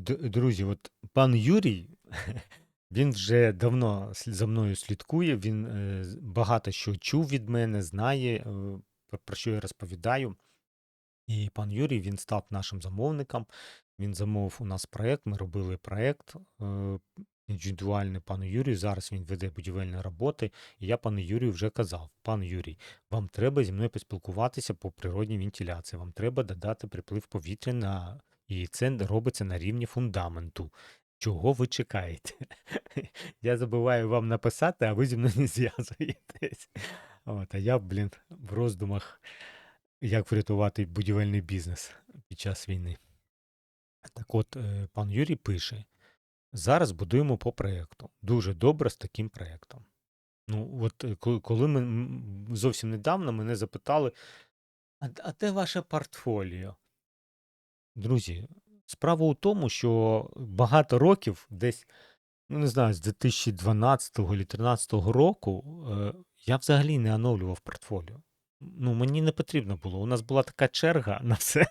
друзі, от пан Юрій, він вже давно за мною слідкує, він е, багато що чув від мене, знає, е, про про що я розповідаю. І пан Юрій він став нашим замовником. Він замовив у нас проєкт. Ми робили проєкт е, індивідуальний пану Юрію. Зараз він веде будівельні роботи. І я пану Юрію вже казав: пан Юрій, вам треба зі мною поспілкуватися по природній вентиляції. Вам треба додати приплив повітря на і це робиться на рівні фундаменту. Чого ви чекаєте? Я забуваю вам написати, а ви зі мною не зв'язуєтесь. От, а я, блін, в роздумах, як врятувати будівельний бізнес під час війни. Так от, е, пан Юрій пише: зараз будуємо по проєкту. Дуже добре з таким проєктом. Ну, от е, коли ми зовсім недавно мене запитали, а, а де ваше портфоліо? Друзі, справа у тому, що багато років, десь, ну не знаю, з 2012 чи 2013 року, е, я взагалі не оновлював портфоліо. Ну, мені не потрібно було. У нас була така черга на все,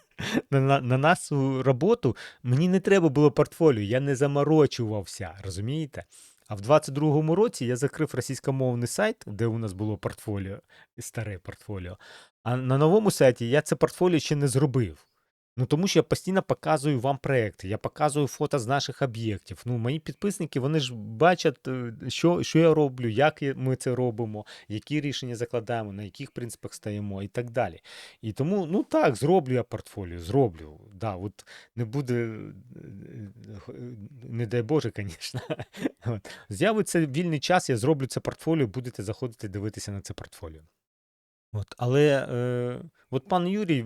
на, на, на нашу роботу. Мені не треба було портфоліо, я не заморочувався, розумієте? А в 22-му році я закрив російськомовний сайт, де у нас було портфоліо, старе портфоліо. А на новому сайті я це портфоліо ще не зробив. Ну, тому що я постійно показую вам проекти, я показую фото з наших об'єктів. Ну, мої підписники, вони ж бачать, е, що, що я роблю, як ми це робимо, які рішення закладаємо, на яких принципах стоїмо і так далі. І тому, ну так, зроблю я портфоліо, зроблю. Да, от не буде, е, не дай Боже, звісно. З'явиться вільний час, я зроблю це портфоліо, будете заходити дивитися на це портфоліо. От, але е, от пан Юрій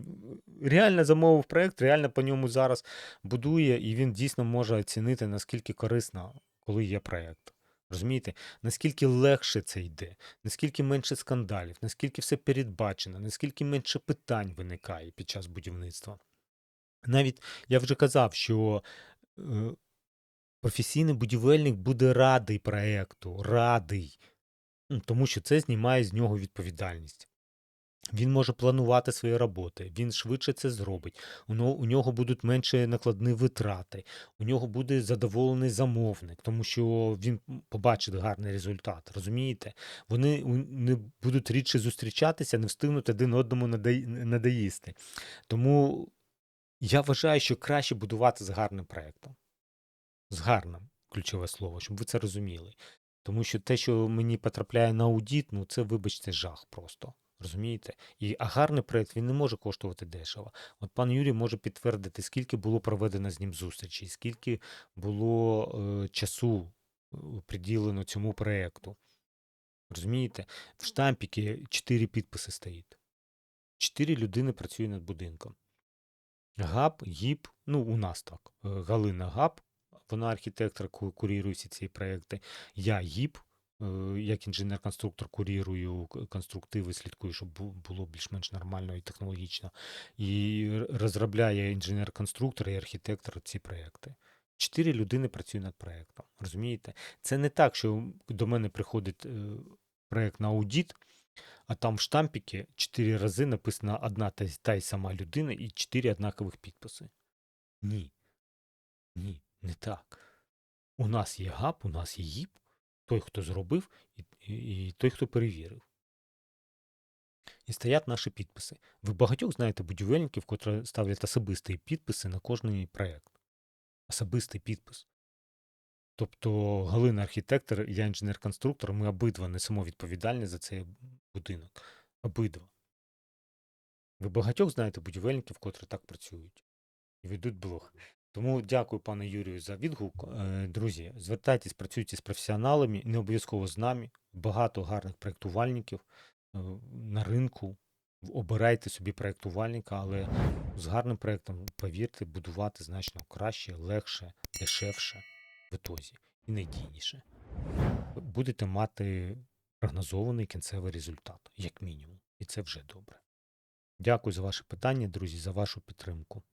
реально замовив проєкт, реально по ньому зараз будує, і він дійсно може оцінити, наскільки корисно, коли є проєкт. Розумієте, наскільки легше це йде, наскільки менше скандалів, наскільки все передбачено, наскільки менше питань виникає під час будівництва. Навіть я вже казав, що е, професійний будівельник буде радий проєкту, радий, Ну, тому що це знімає з нього відповідальність. Він може планувати свої роботи, він швидше це зробить. У нього, будуть менше накладні витрати, у нього буде задоволений замовник, тому що він побачить гарний результат. Розумієте? Вони не будуть рідше зустрічатися, не встигнуть один одному надоїсти. Тому я вважаю, що краще будувати з гарним проєктом. З гарним ключове слово, щоб ви це розуміли. Тому що те, що мені потрапляє на аудіт, ну це, вибачте, жах просто. Розумієте? І а гарний проєкт він не може коштувати дешево. От пан Юрій може підтвердити, скільки було проведено з ним зустрічей, скільки було е, часу е, приділено цьому проєкту. Розумієте? В штампіки 4 підписи стоїть. Чотири людини працює над будинком. ГАП, ГІП, ну у нас так. е, Галина ГАП, вона архітектор, ку- курірує всі ці проекти. Я ГІП, як інженер-конструктор, курірую конструктиви, слідкую, щоб було більш-менш нормально і технологічно. І розробляє інженер-конструктор і архітектор ці проекти. Чотири людини працюють над проектом. Розумієте? Це не так, що до мене приходить е, проект на аудіт, а там в штампіки чотири рази написана одна та, та й сама людина і чотири однакових підписи. Ні. Ні, не так. У нас є ГАП, у нас є ГІП, той, хто зробив, і, і, той, хто перевірив. І стоять наші підписи. Ви багатьох знаєте будівельників, котрі ставлять особисті підписи на кожний проєкт. Особистий підпис. Тобто Галина архітектор, я інженер-конструктор, ми обидва несемо відповідальність за цей будинок. Обидва. Ви багатьох знаєте будівельників, котрі так працюють і ведуть блог. Тому дякую пану Юрію за відгук. Е, Друзі, звертайтесь, працюйте з професіоналами, не обов'язково з нами. Багато гарних проєктувальників е, на ринку. Обирайте собі проєктувальника, але з гарним проєктом, повірте, будувати значно краще, легше, дешевше в ітозі і надійніше. Будете мати прогнозований кінцевий результат, як мінімум. І це вже добре. Дякую за ваше питання, друзі, за вашу підтримку.